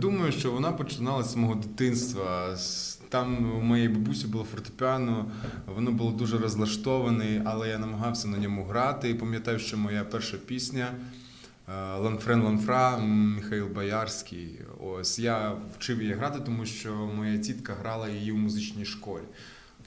думаю, що вона починалася з мого дитинства. Там у моєї бабусі було фортепіано, воно було дуже розлаштоване, але я намагався на ньому грати. І пам'ятаю, що моя перша пісня Ланфрен Ланфра Михайло Боярський. Ось я вчив її грати, тому що моя тітка грала її в музичній школі.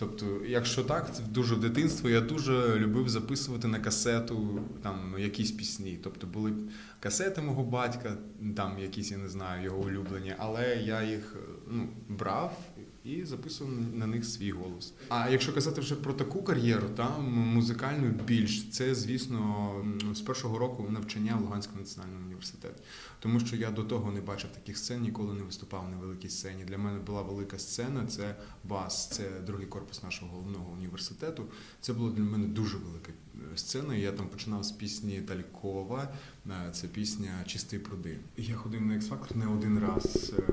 Тобто, якщо так, це дуже в дитинстві я дуже любив записувати на касету там якісь пісні. Тобто були касети мого батька, там якісь, я не знаю, його улюблені, але я їх е, ну, брав і записував на них свій голос. А якщо казати вже про таку кар'єру, там музикальну більш, це, звісно, з першого року навчання в Луганському національному університеті. Тому що я до того не бачив таких сцен, ніколи не виступав на великій сцені. Для мене була велика сцена, це БАС, це другий корпус нашого головного університету. Це була для мене дуже велика сцена. Я там починав з пісні Талькова. Е, Це пісня Чистий пруди. Я ходив на X-Factor не один раз. Е,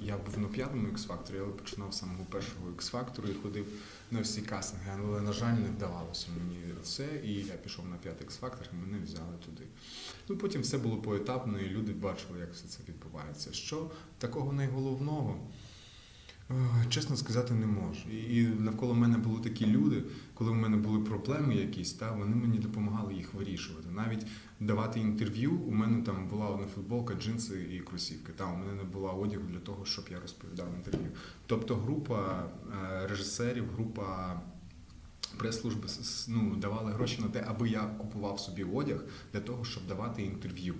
Я був на п'ятому X-Factor, але починав з самого першого X-Factor і ходив на всі кастинги. Але, на жаль, не вдавалося мені це. І я пішов на п'ятий X-Factor, і мене взяли туди. Ну потім все було поетапно, і люди бачили, як все це відбувається. Що такого найголовного? Чесно сказати, не можу. І навколо мене були такі люди, коли в мене були проблеми якісь, та вони мені допомагали їх вирішувати. Навіть давати інтерв'ю. У мене там була одна футболка, джинси і кросівки. Там у мене не було одягу для того, щоб я розповідав інтерв'ю. Тобто, група е, режисерів, група. Прес-служби ну, давали гроші на те, аби я купував собі одяг для того, щоб давати інтерв'ю.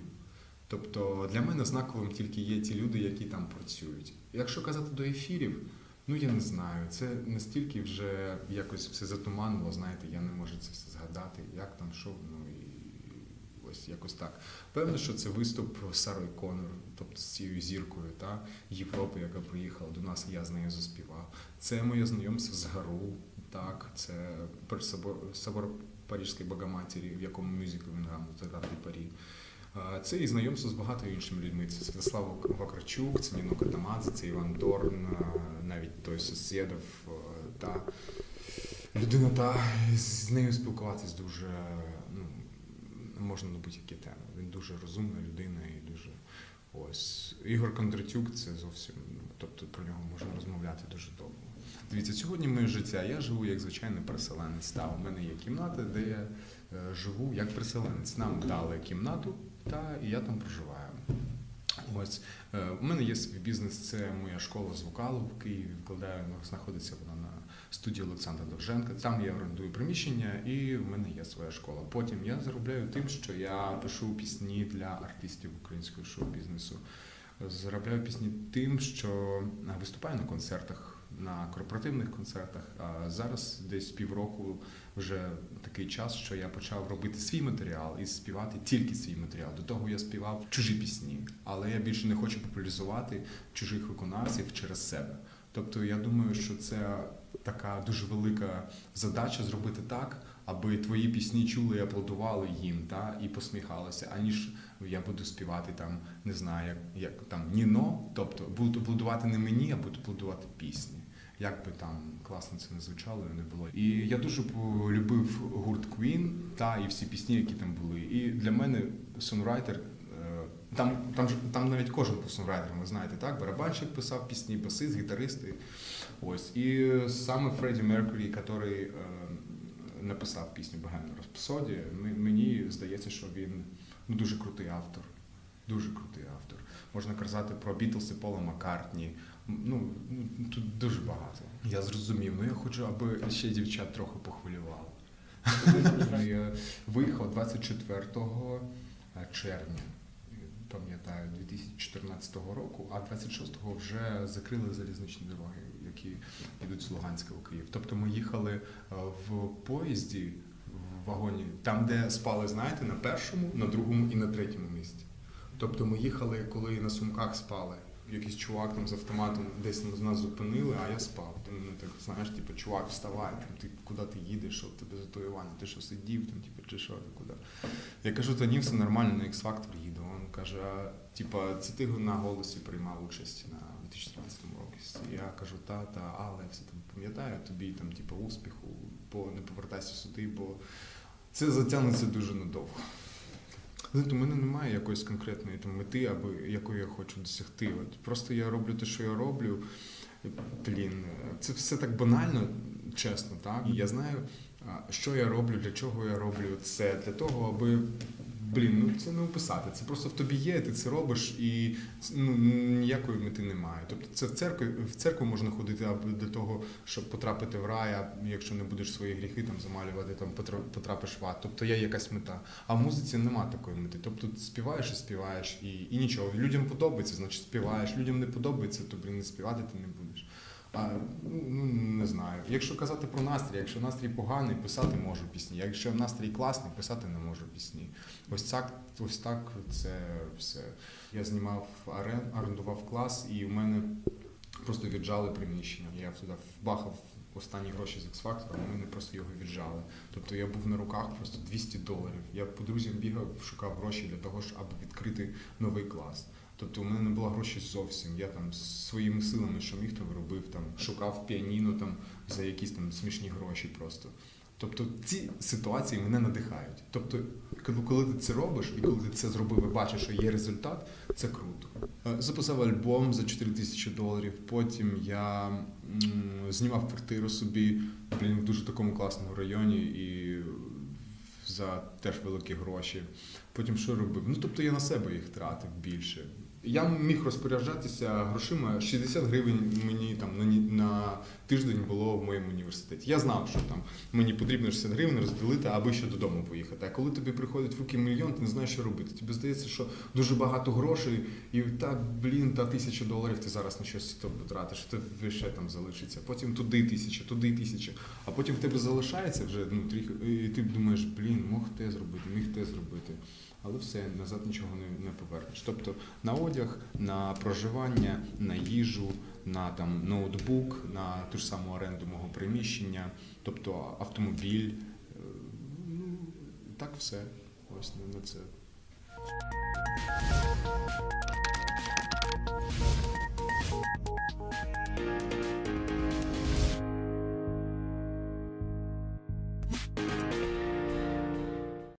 Тобто для мене знаковим тільки є ті люди, які там працюють. Якщо казати до ефірів, ну я не знаю. Це настільки вже якось все затуманило, знаєте, я не можу це все згадати, як там, що, ну і ось якось так. Певно, що це виступ з Сарою Конор, тобто з цією зіркою та Європи, яка приїхала до нас, я з нею заспівав. Це моє знайомство з Гару, так, це собор, собор Парижської Богоматері, в якому мюзиклі він грав Нотр-Дам Парі. Це і знайомство з багатьма іншими людьми. Це Святослав Вакарчук, це Ніно Катамадзе, це Іван Дорн, навіть той Сусєдов. Та людина та з нею спілкуватись дуже ну, можна на будь-які теми. Він дуже розумна людина і дуже ось. Ігор Кондратюк це зовсім, ну, тобто про нього можна розмовляти дуже довго. Дивіться, сьогодні моє життя. Я живу як звичайний переселенець. Та у мене є кімната, де я е, живу як переселенець. Нам дали кімнату, та і я там проживаю. Ось е, у мене є свій бізнес, це моя школа з вокалу в Києві. Викладаю, ну, знаходиться вона на студії Олександра Довженка. Там я орендую приміщення, і в мене є своя школа. Потім я заробляю тим, що я пишу пісні для артистів українського шоу-бізнесу. Заробляю пісні тим, що виступаю на концертах, на корпоративних концертах. А зараз десь півроку вже такий час, що я почав робити свій матеріал і співати тільки свій матеріал. До того я співав чужі пісні, але я більше не хочу популяризувати чужих виконавців через себе. Тобто я думаю, що це така дуже велика задача зробити так, аби твої пісні чули і аплодували їм, та і посміхалися, аніж я буду співати там, не знаю, як, як там Ніно, тобто будуть аплодувати не мені, а будуть аплодувати пісні. Як би там класно це не звучало, не було. І я дуже полюбив гурт Queen та і всі пісні, які там були. І для мене сонрайтер. Там, там, там навіть кожен був сонрайтером, ви знаєте, так? Барабанщик писав пісні, басист, гітаристи. Ось. І саме Фредді Меркурі, який е, написав пісню Богемна Рапсодія, мені здається, що він ну, дуже крутий автор. Дуже крутий автор. Можна казати про Бітлси Пола Маккартні. Ну, ну, тут дуже багато. Я зрозумів. Ну я хочу, аби ще дівчат трохи похвилювали. Я виїхав 24 червня, пам'ятаю, 2014 року, а 26-го вже закрили залізничні дороги, які йдуть з Луганська у Київ. Тобто ми їхали е, в поїзді, в вагоні, там, де спали, знаєте, на першому, на другому і на третьому місці. Тобто ми їхали, коли на сумках спали. Якийсь чувак там з автоматом десь з нас зупинили, а я спав. Ти мене так знаєш, типу, чувак, вставай, там ти куди ти їдеш, що в тебе затоювання, ти що сидів, там, типу, чи що, ти куди. Я кажу, та ні, все нормально, на X-Factor їду. Він каже, а, типа, це ти на голосі приймав участь на 2013 році. Я кажу, та, та, але все там пам'ятаю, тобі там, типу, успіху, бо не повертайся сюди, бо це затягнеться дуже надовго. Знаєте, у мене немає якоїсь конкретної там мети, або якої я хочу досягти. От просто я роблю те, що я роблю. Блін, це все так банально, чесно, так? І я знаю, що я роблю, для чого я роблю це, для того, аби. Блін, ну це не описати. Це просто в тобі є, ти це робиш, і ну, ніякої мети немає. Тобто це в церкві в церкву можна ходити аби для того, щоб потрапити в рай, а якщо не будеш свої гріхи там замалювати, там потрапиш в ад. Тобто є якась мета. А в музиці нема такої мети. Тобто співаєш і співаєш, і, і нічого. Людям подобається, значить співаєш. Людям не подобається, то блін, не співати ти не будеш. А, ну, не знаю. Якщо казати про настрій, якщо настрій поганий, писати можу пісні. Якщо настрій класний, писати не можу пісні. Ось так, ось так це все. Я знімав арен, орендував клас, і в мене просто віджали приміщення. Я туди вбахав останні гроші з X-Factor, а мене просто його віджали. Тобто я був на руках просто 200 доларів. Я по друзям бігав, шукав гроші для того, щоб відкрити новий клас. Тобто у мене не було грошей зовсім. Я там своїми силами, що міг, то робив, там шукав піаніно там за якісь там смішні гроші просто. Тобто ці ситуації мене надихають. Тобто, коли, коли ти це робиш, і коли ти це зробив і бачиш, що є результат, це круто. Е, Записав альбом за 4 тисячі доларів. Потім я м, знімав квартиру собі блін, в дуже такому класному районі і за теж великі гроші. Потім що робив? Ну тобто я на себе їх тратив більше. Я міг розпоряджатися грошима 60 гривень мені там на, на тиждень було в моєму університеті. Я знав, що там мені потрібно 60 гривень розділити, аби ще додому поїхати. А коли тобі приходить в руки мільйон, ти не знаєш, що робити. Тобі здається, що дуже багато грошей, і та блін, та тисяча доларів ти зараз на щось то потратиш, тобі ще там залишиться. Потім туди тисяча, туди тисяча. А потім в тебе залишається вже ну трохи, і ти думаєш, блін, мог те зробити, міг те зробити. Але все, назад нічого не, не повернеш. Тобто на одяг, на проживання, на їжу, на там ноутбук, на ту ж саму оренду мого приміщення, тобто автомобіль. е, Ну, так все. Ось на, це.